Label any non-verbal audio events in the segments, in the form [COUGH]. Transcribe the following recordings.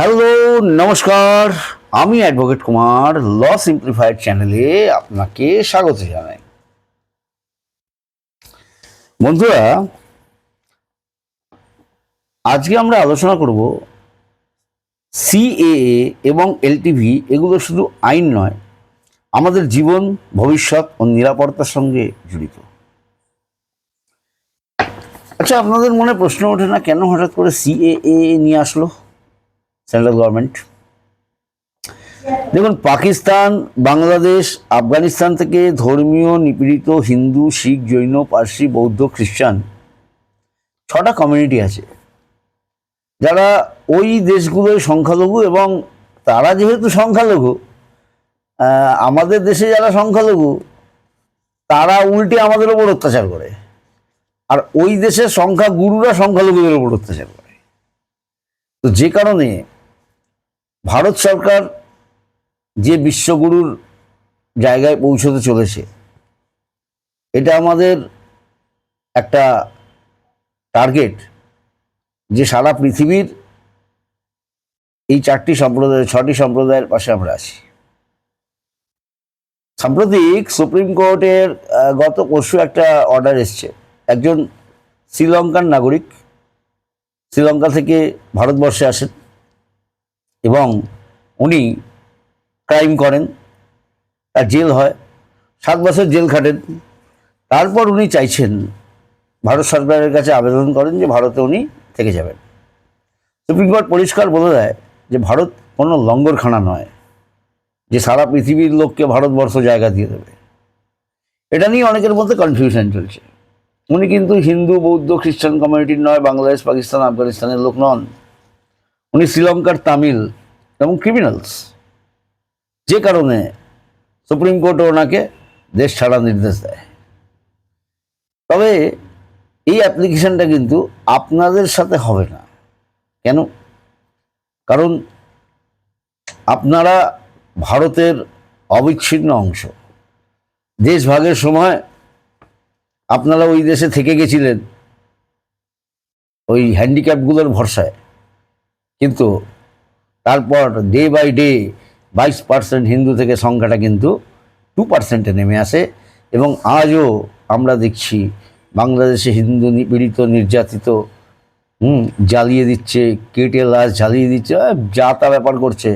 Hello, নমস্কার। আমি advocate Kumar ল simplified চ্যানেলে আপনাকে স্বাগত জানাই। বন্ধুরা, আজকে আমরা আলোচনা করব সিএএ এবং এলটিভি এগুলো শুধু আইন নয়, আমাদের জীবন, ভবিষ্যৎ ও নিরাপত্তার সঙ্গে জড়িত। আচ্ছা আপনাদের মনে প্রশ্ন ওঠে না কেন হঠাৎ করে সিএএ নিয়ে আসলো? Central government. দেখুন, পাকিস্তান, বাংলাদেশ, আফগানিস্তান থেকে ধর্মীয় নিপীড়িত হিন্দু, শিখ, জৈন, পার্সি, বৌদ্ধ, খ্রিস্টান ছটা কমিউনিটি আছে। যারা ওই দেশগুলোর সংখ্যালঘু এবং তারা যেহেতু সংখ্যালঘু আমাদের দেশে যারা সংখ্যালঘু, তারা উল্টে আমাদের ওপর অত্যাচার করে। আর ওই দেশের সংখ্যা গুরুরা সংখ্যালঘুদের ওপর অত্যাচার করে। তো যে কারণে ভারত সরকার যে বিশ্বগুরুর জায়গায় পৌঁছতে চলেছে, এটা আমাদের একটা টার্গেট যে সারা পৃথিবীর এই চারটি সম্প্রদায়, ছটি সম্প্রদায়ের পাশে আমরা আছি। সাম্প্রতিক সুপ্রিম কোর্টের গত পরশু একটা অর্ডার এসছে। একজন শ্রীলঙ্কার নাগরিক, শ্রীলঙ্কা থেকে ভারতবর্ষে আসেন। এবং উনি ক্রাইম করেন, তার জেল হয়, সাত বছর জেল খাটেন। তারপর উনি চাইছেন, ভারত সরকারের কাছে আবেদন করেন যে ভারতে উনি থেকে যাবেন। সুপ্রিম কোর্ট পরিষ্কার বলে দেয় যে ভারত কোনো লঙ্গরখানা নয়, যে সারা পৃথিবীর লোককে ভারতবর্ষ জায়গা দিয়ে দেবে। এটা নিয়ে অনেকের মধ্যে কনফিউশন চলছে। উনি কিন্তু হিন্দু, বৌদ্ধ, খ্রিস্টান কমিউনিটির নয়, বাংলাদেশ, পাকিস্তান, আফগানিস্তানের লোক নন। উনি শ্রীলঙ্কার তামিল এবং ক্রিমিনালস যে কারণে সুপ্রিম কোর্ট ওনাকে দেশ ছাড়া নির্দেশ দেয়। তবে এই অ্যাপ্লিকেশনটা কিন্তু আপনাদের সাথে হবে না। কেন? কারণ আপনারা ভারতের অবিচ্ছিন্ন অংশ। দেশ ভাগের সময় আপনারা ওই দেশে থেকে গেছিলেন। ওই হ্যান্ডিক্যাপগুলোর ভরসায়। কিন্তু তারপর ডে বাই ডে বাইশ পার্সেন্ট হিন্দু থেকে সংখ্যাটা কিন্তু টু পার্সেন্টে নেমে আসে এবং আজও আমরা দেখছি বাংলাদেশে হিন্দু নিপীড়িত নির্যাতিত, হুম, জ্বালিয়ে দিচ্ছে, কেটে লাশ জ্বালিয়ে দিচ্ছে যা তা ব্যাপার করছে।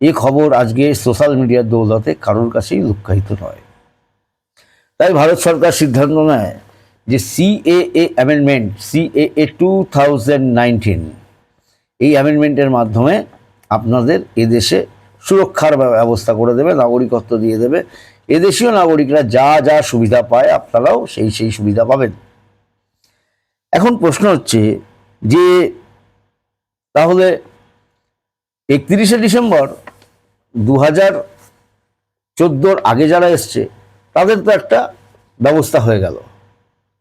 এ খবর আজকে সোশ্যাল মিডিয়ার দৌলতে কারোর কাছেই লুক্কায়িত নয়। তাই ভারত সরকার সিদ্ধান্ত নেয় যে CAA amendment CAA two thousand nineteen এই অ্যামেন্ডমেন্টের মাধ্যমে আপনাদের এদেশে সুরক্ষার ব্যবস্থা করে দেবে, নাগরিকত্ব দিয়ে দেবে। এদেশীয় নাগরিকরা যা যা সুবিধা পায় আপনারাও সেই সেই সুবিধা পাবেন। এখন প্রশ্ন হচ্ছে যে, তাহলে একত্রিশে ডিসেম্বর দু হাজার চোদ্দোর আগে যারা এসছে, তাদের তো একটা ব্যবস্থা হয়ে গেল।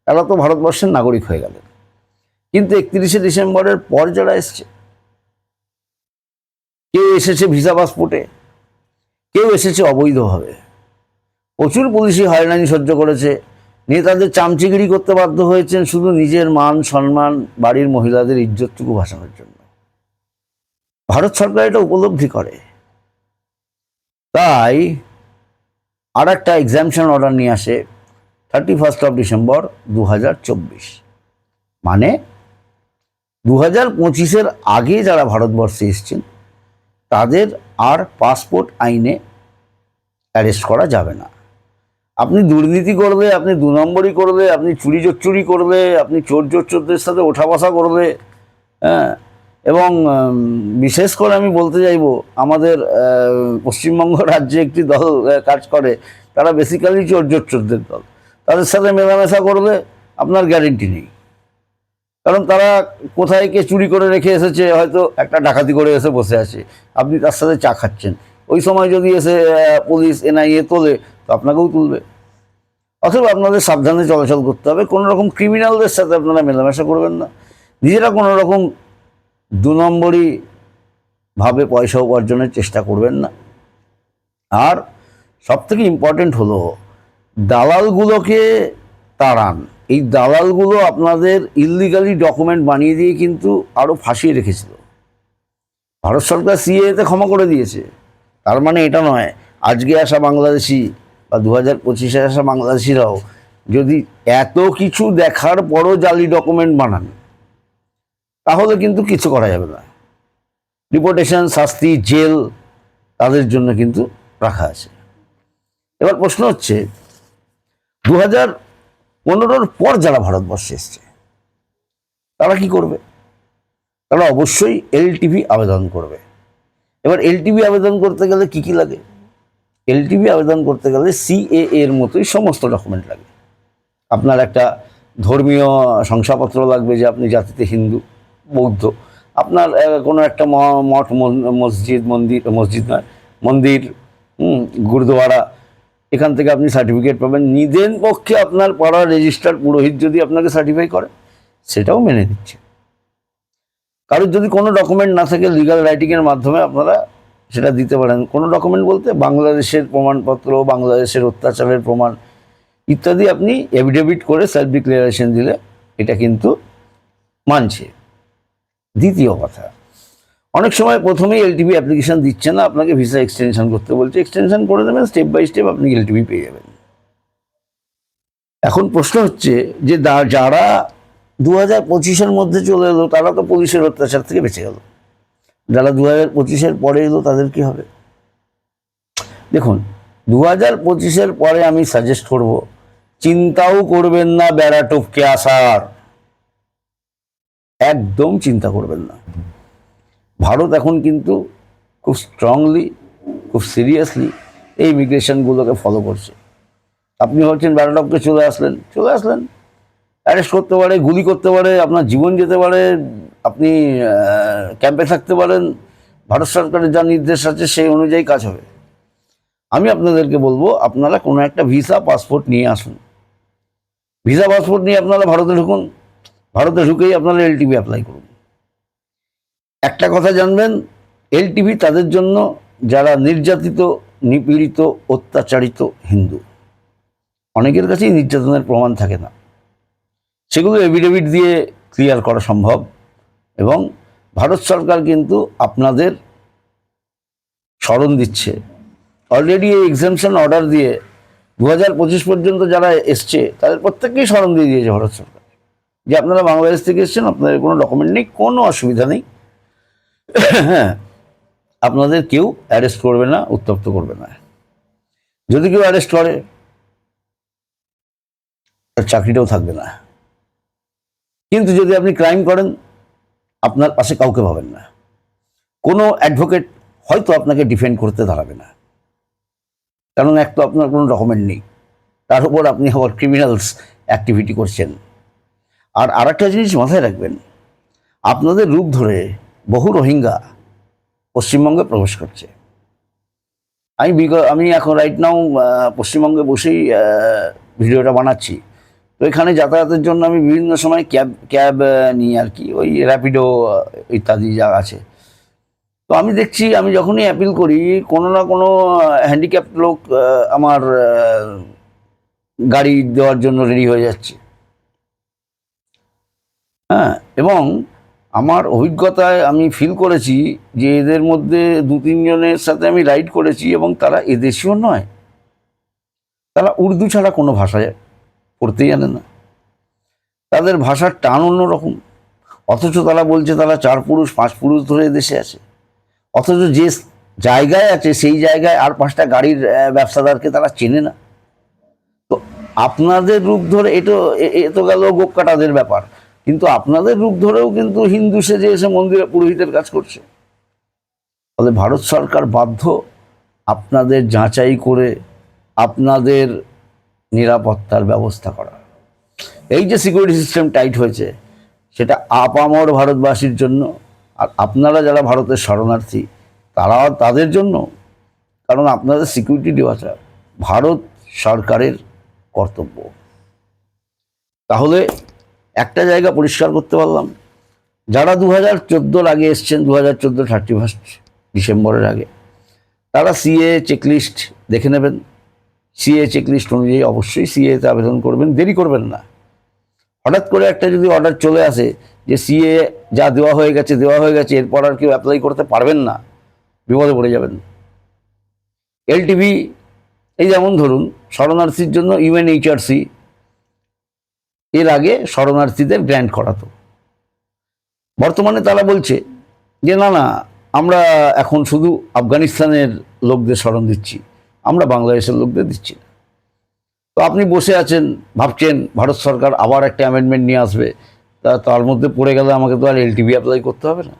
তারা তো ভারতবর্ষের নাগরিক হয়ে গেলেন। কিন্তু একত্রিশে ডিসেম্বরের পর যারা এসছে কেউ এসেছে ভিসা পাসপোর্টে, কেউ এসেছে অবৈধভাবে। প্রচুর পুলিশি হয়রানি সহ্য করেছে। নেতাদের চামচিগিরি করতে বাধ্য হয়েছেন শুধু নিজের মান, সম্মান, বাড়ির মহিলাদের ইজ্জতটুকু ভাসানোর জন্য। ভারত সরকার এটা উপলব্ধি করে। তাই আর একটা এক্সামশন অর্ডার নিয়ে আসে থার্টি ফার্স্ট অফ ডিসেম্বর দু হাজার চব্বিশ। মানে দু হাজার পঁচিশের আগে যারা ভারতবর্ষে এসছেন তাদের আর পাসপোর্ট আইনে অ্যারেস্ট করা যাবে না। আপনি দুর্নীতি করলে আপনি দু নম্বরই করলে আপনি চুরি চুরি করলে আপনি চোর চোরদের সাথে ওঠা বসা করলে হ্যাঁ? এবং বিশেষ করে আমি বলতে চাইব, আমাদের পশ্চিমবঙ্গ রাজ্যে একটি দল কাজ করে, তারা বেসিক্যালি চোর চোরদের দল। তাদের সাথে মেলামেশা করলে আপনার গ্যারেন্টি নেই। কারণ তারা কোথায় কে চুরি করে রেখে এসেছে, হয়তো একটা ডাকাতি করে এসে বসে আছে। আপনি তার সাথে চা খাচ্ছেন। ওই সময় যদি এসে পুলিশ, এনআইএ তোলে, তো আপনাকেও তুলবে। অথবা আপনাদের সাবধানে চলাচল করতে হবে। কোনো রকম ক্রিমিনালদের সাথে আপনারা মেলামেশা করবেন না। নিজেরা কোনো রকম দু নম্বরই ভাবে পয়সা উপার্জনের চেষ্টা করবেন না। আর সবথেকে ইম্পর্টেন্ট হলো, দালালগুলোকে তাড়ান। এই দালালগুলো আপনাদের ইললিগালি ডকুমেন্ট বানিয়ে দিয়ে কিন্তু আরও ফাঁসিয়ে রেখেছিল। ভারত সরকার সিএতে ক্ষমা করে দিয়েছে। তার মানে এটা নয়, আজকে আসা বাংলাদেশি বা দু হাজার পঁচিশে আসা বাংলাদেশিরাও যদি এত কিছু দেখার পরও জালি ডকুমেন্ট বানান, তাহলে কিন্তু কিছু করা যাবে না। ডিপোর্টেশন শাস্তি, জেল, তাদের জন্য কিন্তু রাখা আছে। এবার প্রশ্ন হচ্ছে দু হাজার পনেরোর পর যারা ভারতবর্ষে এসছে, তারা কি করবে? তারা অবশ্যই এলটিভি আবেদন করবে। এবার এলটিভি আবেদন করতে গেলে কি কি লাগে? এলটিভি আবেদন করতে গেলে সিএ এর মতোই সমস্ত ডকুমেন্ট লাগে। আপনার একটা ধর্মীয় শংসাপত্র লাগবে যে আপনি জাতিতে হিন্দু, বৌদ্ধ। আপনার কোনো একটা মঠ মসজিদ, মন্দির, মসজিদ নয়, মন্দির গুরুদুয়ারা এখান থেকে আপনি সার্টিফিকেট পাবেন। নিজের পক্ষে আপনার পাড়ার রেজিস্টার পুরোহিত যদি আপনাকে সার্টিফাই করে, সেটাও মেনে দিচ্ছে কারোর যদি কোনো ডকুমেন্ট না থাকে লিগাল রাইটিংয়ের মাধ্যমে আপনারা সেটা দিতে পারেন। কোনো ডকুমেন্ট বলতে বাংলাদেশের প্রমাণপত্র, বাংলাদেশের অত্যাচারের প্রমাণ ইত্যাদি আপনি এভিডেভিট করে সেলফ ডিক্লারেশন দিলে এটা কিন্তু মানছে। দ্বিতীয় কথা অনেক সময় প্রথমেই এলটিভি অ্যাপ্লিকেশন দিচ্ছে না, আপনাকে ভিসা এক্সটেনশন করতে বলছে। এক্সটেনশন করে দেবেন স্টেপ বাই স্টেপ আপনি এলটিভি পেয়ে যাবেন। এখন প্রশ্ন হচ্ছে যে যারা দু হাজার পঁচিশের মধ্যে চলে এলো, তারা তো পুলিশের অত্যাচার থেকে বেঁচে গেল। যারা দু হাজার পঁচিশের পরে এলো, তাদের কি হবে? দেখুন দু হাজার পঁচিশের পরে আমি সাজেস্ট করব, চিন্তাও করবেন না বেড়া টপকে আসার। একদম চিন্তা করবেন না। ভারত এখন কিন্তু খুব স্ট্রংলি খুব সিরিয়াসলি এই ইমিগ্রেশনগুলোকে ফলো করছে। আপনি ভাবছেন ব্যারাটপকে চলে আসলেন চলে আসলেন। অ্যারেস্ট করতে পারে, গুলি করতে পারে, আপনার জীবন যেতে পারে, আপনি ক্যাম্পে থাকতে পারেন। ভারত সরকারের যা নির্দেশ আছে সেই অনুযায়ী কাজ হবে। আমি আপনাদেরকে বলব, আপনারা কোনো একটা ভিসা পাসপোর্ট নিয়ে আসুন। ভিসা পাসপোর্ট নিয়ে আপনারা ভারতে ঢুকুন। ভারতে ঢুকেই আপনারা এলটিভি অ্যাপ্লাই করুন। একটা কথা জানবেন এলটিভি তাদের জন্য যারা নির্যাতিত, নিপীড়িত, অত্যাচারিত হিন্দু, অনেকের কাছেই নির্যাতনের প্রমাণ থাকে না। সেগুলো এভিডেভিট দিয়ে ক্লিয়ার করা সম্ভব এবং ভারত সরকার কিন্তু আপনাদের স্মরণ দিচ্ছে। অলরেডি এই এক্সামশন অর্ডার দিয়ে দু হাজার পঁচিশ পর্যন্ত যারা এসছে, তাদের প্রত্যেককেই স্মরণ দিয়ে দিয়েছে ভারত সরকার। যে আপনারা বাংলাদেশ থেকে এসছেন, আপনাদের কোনো ডকুমেন্ট নেই, কোনো অসুবিধা নেই। হ্যাঁ [LAUGHS] আপনাদের কেউ অ্যারেস্ট করবে না, উত্তপ্ত করবে না। যদি কেউ অ্যারেস্ট করে চাকরিটাও থাকবে না। কিন্তু যদি আপনি ক্রাইম করেন, আপনার পাশে কাউকে পাবেন না। কোনো অ্যাডভোকেট হয়তো আপনাকে ডিফেন্ড করতে দাঁড়াবে না। কারণ এক তো আপনার কোনো ডকুমেন্ট নেই। তার উপর আপনি আবার ক্রিমিনালস অ্যাক্টিভিটি করছেন। আর আরেকটা জিনিস মাথায় রাখবেন, আপনাদের রূপ ধরে বহু রোহিঙ্গা পশ্চিমবঙ্গে প্রবেশ করছে। আমি আমি এখন রাইট নাও পশ্চিমবঙ্গে বসেই ভিডিওটা বানাচ্ছি। তো এখানে যাতায়াতের জন্য আমি বিভিন্ন সময় ক্যাব ক্যাব নিই আর কি, ওই র্যাপিডো ইত্যাদি যা আছে। তো আমি দেখছি, আমি যখনই অ্যাপিল করি, কোনো না কোনো হ্যান্ডিক্যাপ লোক আমার গাড়ি দেওয়ার জন্য রেডি হয়ে যাচ্ছে। হ্যাঁ এবং আমার অভিজ্ঞতায় আমি ফিল করেছি যে এদের মধ্যে দু তিনজনের সাথে আমি রাইড করেছি এবং তারা এদেশীয় নয়। তারা উর্দু ছাড়া কোনো ভাষায় পড়তেই জানে না। তাদের ভাষার টান অন্যরকম। অথচ তারা বলছে তারা চার পুরুষ, পাঁচ পুরুষ ধরে এদেশে আছে। অথচ যে জায়গায় আছে সেই জায়গায় আর পাঁচটা গাড়ির ব্যবসাদারকে তারা চেনে না। তো আপনাদের রূপ ধরে এটো, এ- তো গেল গোপ কাটাদের ব্যাপার। কিন্তু আপনাদের রূপ ধরেও কিন্তু হিন্দু সেজে এসে মন্দিরে পুরোহিতের কাজ করছে। ফলে ভারত সরকার বাধ্য আপনাদের যাচাই করে আপনাদের নিরাপত্তার ব্যবস্থা করা। এই যে সিকিউরিটি সিস্টেম টাইট হয়েছে, সেটা আপামর ভারতবাসীর জন্য আর আপনারা যারা ভারতের শরণার্থী, তারাও তাদের জন্য। কারণ আপনাদের সিকিউরিটি দেওয়াটা ভারত সরকারের কর্তব্য। তাহলে একটা জায়গা পরিষ্কার করতে পারলাম। যারা দু হাজার চোদ্দোর আগে এসছেন দু হাজার চোদ্দ থার্টি ফার্স্ট ডিসেম্বরের আগে, তারা সিএ চেকলিস্ট দেখে নেবেন। সিএ চেকলিস্ট অনুযায়ী অবশ্যই সিএতে আবেদন করবেন। দেরি করবেন না। হঠাৎ করে একটা যদি অর্ডার চলে আসে যে সিএ যা দেওয়া হয়ে গেছে, দেওয়া হয়ে গেছে, এরপর আর কেউ অ্যাপ্লাই করতে পারবেন না, বিপদে পড়ে যাবেন। এলটিভি, এই যেমন ধরুন, শরণার্থীর জন্য ইউএনএইচআরসি এর আগে শরণার্থীদের গ্র্যান্ট করাতো। বর্তমানে তারা বলছে যে, না না, আমরা এখন শুধু আফগানিস্তানের লোকদের স্মরণ দিচ্ছি, আমরা বাংলাদেশের লোকদের দিচ্ছি না। তো আপনি বসে আছেন, ভাবছেন ভারত সরকার আবার একটা অ্যামেন্ডমেন্ট নিয়ে আসবে, তা তার মধ্যে পড়ে গেলে আমাকে তো আর এলটিভি অ্যাপ্লাই করতে হবে না।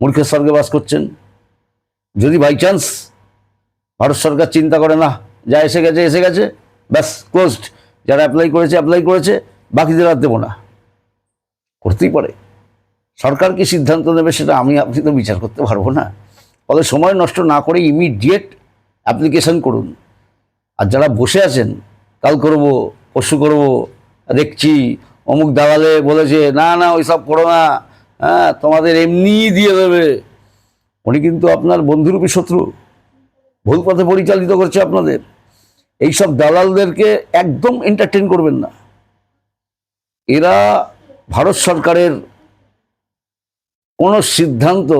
মূর্খের স্বর্গে বাস করছেন। যদি বাই চান্স ভারত সরকার চিন্তা করে, না, যা এসে গেছে এসে গেছে, ব্যাস ক্লোজড যারা অ্যাপ্লাই করেছে অ্যাপ্লাই করেছে বাকিদের আর দেবো না। করতেই পারে। সরকার কি সিদ্ধান্ত নেবে সেটা আমি আপনি তো বিচার করতে পারব না। ফলে সময় নষ্ট না করে ইমিডিয়েট অ্যাপ্লিকেশন করুন। আর যারা বসে আছেন, কাল করব, পরশু করব, দেখছি অমুক দালালে বলেছে, না না, ওইসব করো না। হ্যাঁ তোমাদের এমনিই দিয়ে দেবে। উনি কিন্তু আপনার বন্ধুরূপী শত্রু। ভুল পথে পরিচালিত করছে আপনাদের। এইসব দালালদেরকে একদম এন্টারটেন করবেন না। এরা ভারত সরকারের কোনো সিদ্ধান্ত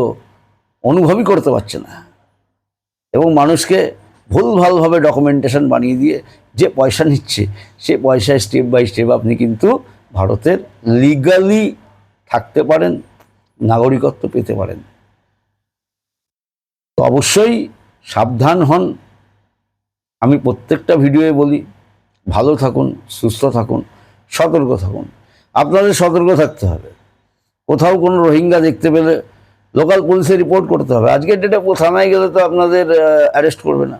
অনুভবই করতে পারছে না। এবং মানুষকে ভুল ভুলভালভাবে ডকুমেন্টেশন বানিয়ে দিয়ে যে পয়সা নিচ্ছে, সে পয়সায় স্টেপ বাই স্টেপ আপনি কিন্তু ভারতের লিগালি থাকতে পারেন, নাগরিকত্ব পেতে পারেন। তো অবশ্যই সাবধান হন। আমি প্রত্যেকটা ভিডিওয়ে বলি, ভালো থাকুন, সুস্থ থাকুন। সতর্ক থাকুন। আপনাদের সতর্ক থাকতে হবে। কোথাও কোনো রোহিঙ্গা দেখতে পেলে লোকাল পুলিশে রিপোর্ট করতে হবে। আজকের ডেটে থানায় গেলে তো আপনাদের অ্যারেস্ট করবে না।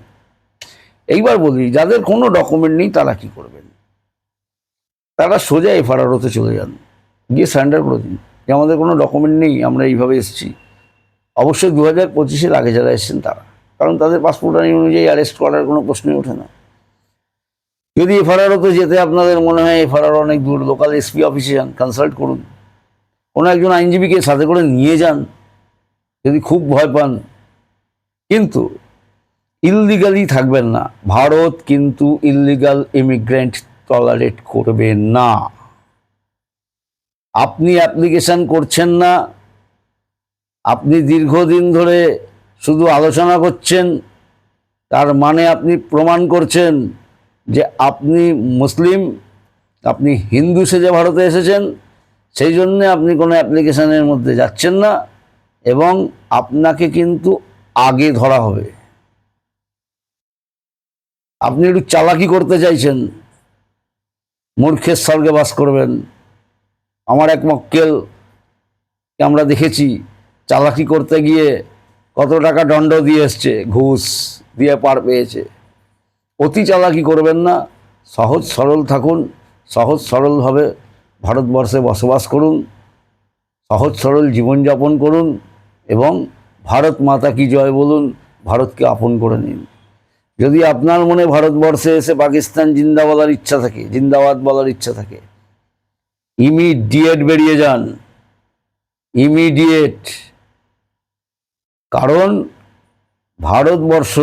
এইবার বলি, যাদের কোনো ডকুমেন্ট নেই, তারা কি করবেন? তারা সোজা এফআরআরওতে চলে যান। গিয়ে স্যান্ডার করে দিন। যে আমাদের কোনো ডকুমেন্ট নেই, আমরা এইভাবে এসেছি। অবশ্যই দু হাজার পঁচিশের আগে যারা এসেছেন তারা। কারণ তাদের পাসপোর্ট আইন অনুযায়ী অ্যারেস্ট করার কোনো প্রশ্নই ওঠে না। যদি এফআরআরওতে যেতে আপনাদের মনে হয় এফআরআর অনেক দূর লোকাল এসপি অফিসে যান কনসাল্ট করুন। কোনো একজন আইনজীবীকে সাথে করে নিয়ে যান, যদি খুব ভয় পান। কিন্তু ইললিগালি থাকবেন না। ভারত কিন্তু ইললিগাল ইমিগ্রেন্ট টলারেট করবে না। আপনি অ্যাপ্লিকেশন করছেন না, আপনি দীর্ঘদিন ধরে শুধু আলোচনা করছেন, তার মানে আপনি প্রমাণ করছেন যে আপনি মুসলিম, আপনি হিন্দু সেজে ভারতে এসেছেন, সেই জন্যে আপনি কোনো অ্যাপ্লিকেশানের মধ্যে যাচ্ছেন না এবং আপনাকে কিন্তু আগে ধরা হবে। আপনি একটু চালাকি করতে চাইছেন মূর্খের স্বর্গে বাস করবেন। আমার এক মক্কেল আমরা দেখেছি, চালাকি করতে গিয়ে কত টাকা দণ্ড দিয়ে এসছে, ঘুষ দিয়ে পার পেয়েছে। অতি চালাকি করবেন না, সহজ সরল থাকুন, সহজ সরলভাবে ভারতবর্ষে বসবাস করুন, সহজ সরল জীবনযাপন করুন এবং ভারত মাতা কি জয় বলুন, ভারতকে আপন করে নিন। যদি আপনার মনে ভারতবর্ষে এসে পাকিস্তান জিন্দা বলার ইচ্ছা থাকে, জিন্দাবাদ বলার ইচ্ছা থাকে ইমিডিয়েট বেরিয়ে যান ইমিডিয়েট কারণ ভারতবর্ষ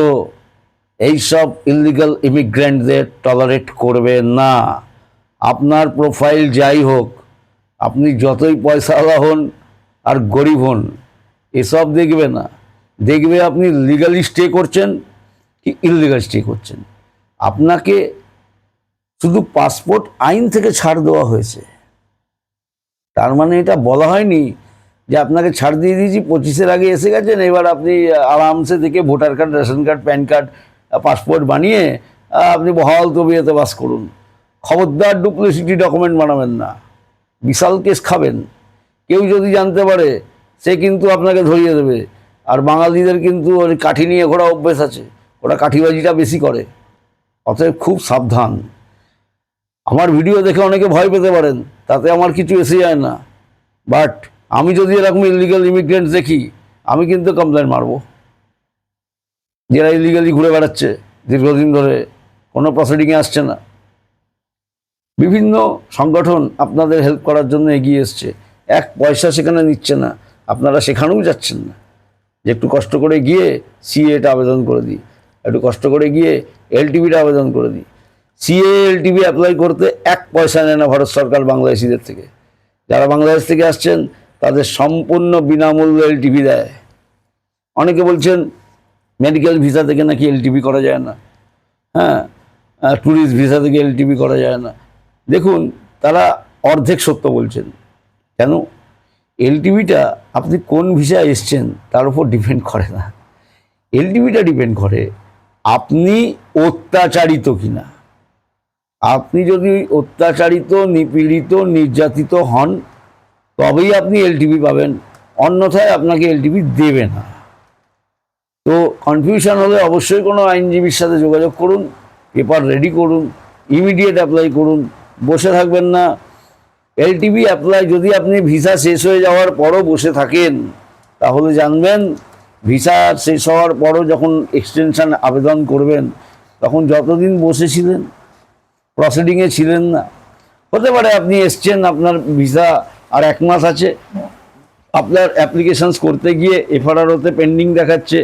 এইসব ইলিগাল ইমিগ্রেন্টদের টলারেট করবে না। আপনার প্রোফাইল যাই হোক, আপনি যতই পয়সাওয়ালা হন আর গরিব হন, এসব দেখবে না। দেখবে আপনি লিগালি স্টে করছেন কি ইললিগাল স্টে করছেন? আপনাকে শুধু পাসপোর্ট আইন থেকে ছাড় দেওয়া হয়েছে। তার মানে এটা বলা হয়নি যে আপনাকে ছাড় দিয়ে দিয়েছি, পঁচিশের আগে এসে গেছেন, এবার আপনি আরামসে থেকে voter card, ration card, PAN card passport বানিয়ে আপনি বহাল তবিয়েতে বাস করুন। খবরদার ডুপ্লিসিটি ডকুমেন্ট বানাবেন না। বিশাল কেস খাবেন। কেউ যদি জানতে পারে, সে কিন্তু আপনাকে ধরিয়ে দেবে। আর বাঙালিদের কিন্তু ওই কাঠি নিয়ে ঘোরা অভ্যেস আছে। ওরা কাঠিবাজিটা বেশি করে। অতএব খুব সাবধান। আমার ভিডিও দেখে অনেকে ভয় পেতে পারেন, তাতে আমার কিছু এসে যায় না। বাট আমি যদি এরকম ইলিগাল ইমিগ্রেন্ট দেখি, আমি কিন্তু কমপ্লেন মারবো। যারা ইলিগালি ঘুরে বেড়াচ্ছে, দীর্ঘদিন ধরে কোনো প্রসিডিংয়ে আসছে না। বিভিন্ন সংগঠন আপনাদের হেল্প করার জন্য এগিয়ে এসছে। এক পয়সা সেখানে নিচ্ছে না, আপনারা সেখানেও যাচ্ছেন না। যে একটু কষ্ট করে গিয়ে সিএটা আবেদন করে দিই, একটু কষ্ট করে গিয়ে এলটিভিটা আবেদন করে দিই। সিএ এলটিভি অ্যাপ্লাই করতে এক পয়সা নেয় না ভারত সরকার বাংলাদেশিদের থেকে। যারা বাংলাদেশ থেকে আসছেন, তাদের সম্পূর্ণ বিনামূল্যে এলটিভি দেয়। অনেকে বলছেন মেডিকেল ভিসা থেকে নাকি এলটিভি করা যায় না? হ্যাঁ ট্যুরিস্ট ভিসা থেকে এলটিভি করা যায় না। দেখুন, তারা অর্ধেক সত্য বলছেন। কেন? এলটিভিটা আপনি কোন ভিসা এসছেন তার উপর ডিপেন্ড করে না। এলটিভিটা ডিপেন্ড করে আপনি অত্যাচারিত কিনা। আপনি যদি অত্যাচারিত, নিপীড়িত, নির্যাতিত হন, তবেই আপনি এলটিভি পাবেন। অন্যথায় আপনাকে এলটিভি দেবে না। তো কনফিউশন হলে অবশ্যই কোনো আইনজীবীর সাথে যোগাযোগ করুন পেপার রেডি করুন ইমিডিয়েট অ্যাপ্লাই করুন, বসে থাকবেন না। এলটিভি অ্যাপ্লাই যদি আপনি ভিসা শেষ হয়ে যাওয়ার পরও বসে থাকেন, তাহলে জানবেন ভিসা শেষ হওয়ার পরও যখন এক্সটেনশান আবেদন করবেন, তখন যতদিন বসেছিলেন প্রসিডিংয়ে ছিলেন না। হতে পারে আপনি এসছেন, আপনার ভিসা আর এক মাস আছে। আপনার অ্যাপ্লিকেশানস করতে গিয়ে এফআরআরওতে পেন্ডিং দেখাচ্ছে।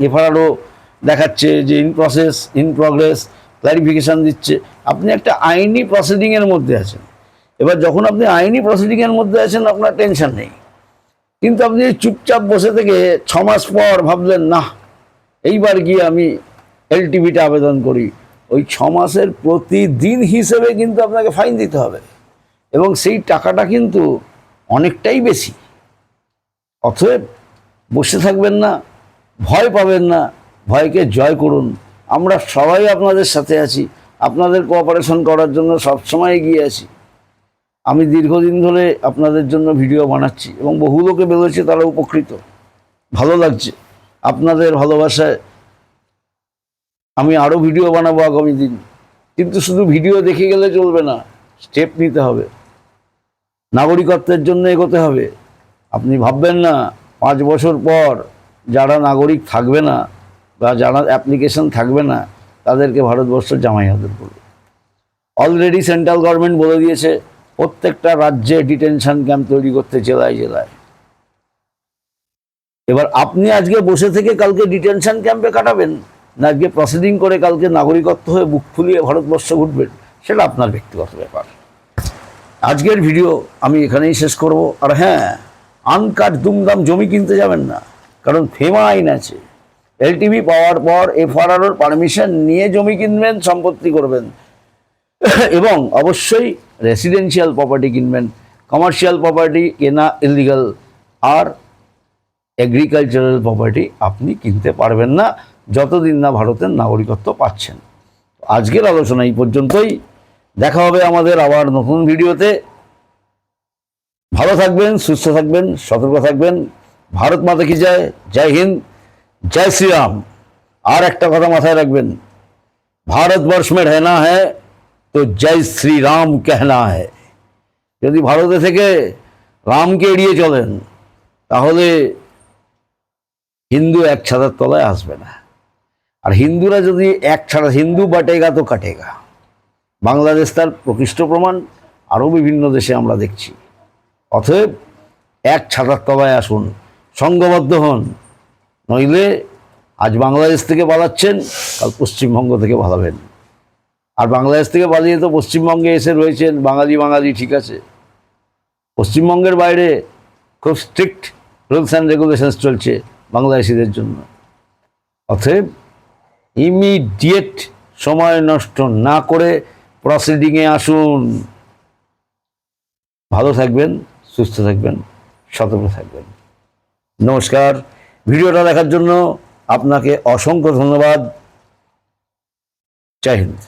এফআরআরও দেখাচ্ছে যে in process in progress clarification দিচ্ছে। আপনি একটা আইনি প্রসিডিংয়ের মধ্যে আছেন। এবার যখন আপনি আইনি প্রসিডিংয়ের মধ্যে আছেন, আপনার টেনশন নেই। কিন্তু আপনি চুপচাপ বসে থেকে ছ মাস পর ভাবলেন না এইবার গিয়ে আমি এলটিভিটা আবেদন করি। ওই ছ মাসের প্রতিদিন হিসেবে কিন্তু আপনাকে ফাইন দিতে হবে। এবং সেই টাকাটা কিন্তু অনেকটাই বেশি। অতএব বসে থাকবেন না। ভয় পাবেন না, ভয়কে জয় করুন। আমরা সবাই আপনাদের সাথে আছি, আপনাদের কোঅপারেশন করার জন্য সবসময় এগিয়ে আছি। আমি দীর্ঘদিন ধরে আপনাদের জন্য ভিডিও বানাচ্ছি এবং বহু লোকে বেরোচ্ছে তারা উপকৃত। ভালো লাগছে। আপনাদের ভালোবাসায় আমি আরও ভিডিও বানাবো আগামী দিন। কিন্তু শুধু ভিডিও দেখে গেলে চলবে না স্টেপ নিতে হবে। নাগরিকত্বের জন্য এগোতে হবে। আপনি ভাববেন না, পাঁচ বছর পর যারা নাগরিক থাকবে না বা যারা অ্যাপ্লিকেশন থাকবে না, তাদেরকে ভারতবর্ষ জামাই হাজার করবে। অলরেডি সেন্ট্রাল গভর্নমেন্ট বলে দিয়েছে, প্রত্যেকটা রাজ্যে ডিটেনশন ক্যাম্প তৈরি করতে জেলায় জেলায়। এবার আপনি আজকে বসে থেকে কালকে ডিটেনশন ক্যাম্পে কাটাবেন, না আজকে প্রসিডিং করে কালকে নাগরিকত্ব হয়ে বুক ফুলিয়ে ভারতবর্ষ ঘুরবেন, সেটা আপনার ব্যক্তিগত ব্যাপার। আজকের ভিডিও আমি এখানেই শেষ করব। আর হ্যাঁ আনকাট দুমদাম জমি কিনতে যাবেন না। কারণ ফেমা আইন আছে। এলটিভি পাওয়ার পর এফআরআর পারমিশন নিয়ে জমি কিনবেন, সম্পত্তি করবেন। এবং অবশ্যই রেসিডেন্সিয়াল প্রপার্টি কিনবেন। কমার্শিয়াল প্রপার্টি কেনা ইলিগাল আর এগ্রিকালচারাল প্রপার্টি আপনি কিনতে পারবেন না, যতদিন না ভারতের নাগরিকত্ব পাচ্ছেন। আজকের আলোচনা এই পর্যন্তই। দেখা হবে আমাদের আবার নতুন ভিডিওতে। ভালো থাকবেন, সুস্থ থাকবেন, সতর্ক থাকবেন। ভারত মাতা কি যায় জয় হিন্দ, জয় শ্রীরাম। আর একটা কথা মাথায় রাখবেন ভারতবর্ষ মে রেনা হ্যাঁ তো জয় শ্রীরাম কেহনা হ্যাঁ যদি ভারতে থেকে রামকে এড়িয়ে চলেন, তাহলে হিন্দু এক ছাতার তলায় আসবে না। আর হিন্দুরা যদি এক ছাড়া, হিন্দু বাটেগা তো কাটেগা। বাংলাদেশ তার প্রকৃষ্ট প্রমাণ, আরও বিভিন্ন দেশে আমরা দেখছি। অতএব এক ছাতার তলায় আসুন সংঘবদ্ধ হন। নইলে আজ বাংলাদেশ থেকে পালাচ্ছেন, কাল পশ্চিমবঙ্গ থেকে পালাবেন। আর বাংলাদেশ থেকে পালিয়ে তো পশ্চিমবঙ্গে এসে রয়েছেন, বাঙালি বাঙালি, ঠিক আছে। পশ্চিমবঙ্গের বাইরে খুব স্ট্রিক্ট রুলস অ্যান্ড রেগুলেশনস চলছে বাংলাদেশিদের জন্য। অতএব ইমিডিয়েট সময় নষ্ট না করে প্রসিডিংয়ে আসুন। ভালো থাকবেন, সুস্থ থাকবেন, সতর্ক থাকবেন। নমস্কার। ভিডিওটা দেখার জন্য আপনাকে অসংখ্য ধন্যবাদ। জয় হিন্দ।